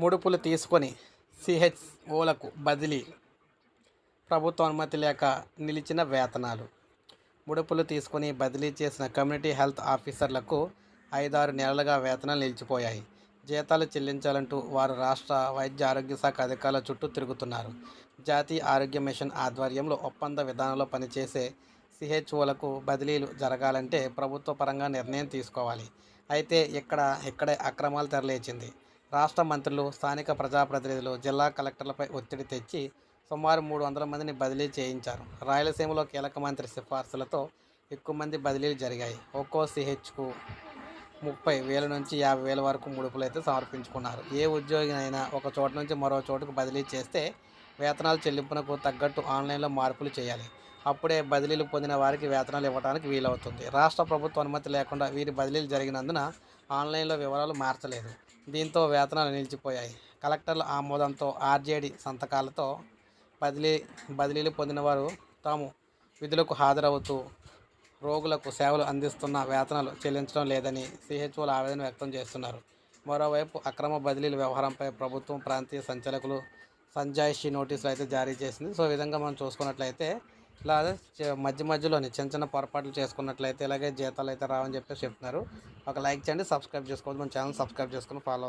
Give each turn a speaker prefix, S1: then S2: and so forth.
S1: ముడుపులు తీసుకొని సిహెచ్ఓలకు బదిలీ ప్రభుత్వ అనుమతి లేక నిలిచిన వేతనాలు. ముడుపులు తీసుకొని బదిలీ చేసిన కమ్యూనిటీ హెల్త్ ఆఫీసర్లకు ఐదారు నెలలుగా వేతనాలు నిలిచిపోయాయి. జీతాలు చెల్లించాలంటూ వారు రాష్ట్ర వైద్య ఆరోగ్య శాఖ అధికారుల చుట్టూ తిరుగుతున్నారు. జాతీయ ఆరోగ్య మిషన్ ఆధ్వర్యంలో ఒప్పంద విధానంలో పనిచేసే సిహెచ్ఓలకు బదిలీలు జరగాలంటే ప్రభుత్వ పరంగా నిర్ణయం తీసుకోవాలి. అయితే ఇక్కడ ఇక్కడే అక్రమాలు తెరలేచింది. రాష్ట్ర మంత్రులు స్థానిక ప్రజాప్రతినిధులు జిల్లా కలెక్టర్లపై ఒత్తిడి తెచ్చి సుమారు మూడు వందల మందిని బదిలీ చేయించారు. రాయలసీమలో కీలక మంత్రి సిఫార్సులతో ఎక్కువ మంది బదిలీలు జరిగాయి. ఒక్కో సిహెచ్కు ముప్పై వేల నుంచి యాభై వేల వరకు ముడుపులు అయితే సమర్పించుకున్నారు. ఏ ఉద్యోగినైనా ఒక చోట నుంచి మరో చోటుకు బదిలీ చేస్తే వేతనాల చెల్లింపునకు తగ్గట్టు ఆన్లైన్లో మార్పులు చేయాలి. అప్పుడే బదిలీలు పొందిన వారికి వేతనాలు ఇవ్వడానికి వీలవుతుంది. రాష్ట్ర ప్రభుత్వ అనుమతి లేకుండా వీరి బదిలీలు జరిగినందున ఆన్లైన్లో వివరాలు మార్చలేదు. దీంతో వేతనాలు నిలిచిపోయాయి. కలెక్టర్ల ఆమోదంతో ఆర్జేడి సంతకాలతో బదిలీ బదిలీలు పొందిన వారు తాము విధులకు హాజరవుతూ రోగులకు సేవలు అందిస్తున్న వేతనాలు చెల్లించడం లేదని సిహెచ్ఓలు ఆవేదన వ్యక్తం చేస్తున్నారు. మరోవైపు అక్రమ బదిలీల వ్యవహారంపై ప్రభుత్వం ప్రాంతీయ సంచాలకులు సంజాయిషి నోటీసులు అయితే జారీ చేసింది. సో విధంగా మనం చూసుకున్నట్లయితే ఇలా మధ్య మధ్యలోనే చిన్న చిన్న పొరపాట్లు చేసుకున్నట్లయితే ఇలాగే జీతాలు అయితే రావని చెప్పేసి చెప్తున్నారు. ఒక లైక్ చేయండి సబ్స్క్రైబ్ చేసుకోవద్దు. మన ఛానల్ సబ్స్క్రైబ్ చేసుకుని ఫాలో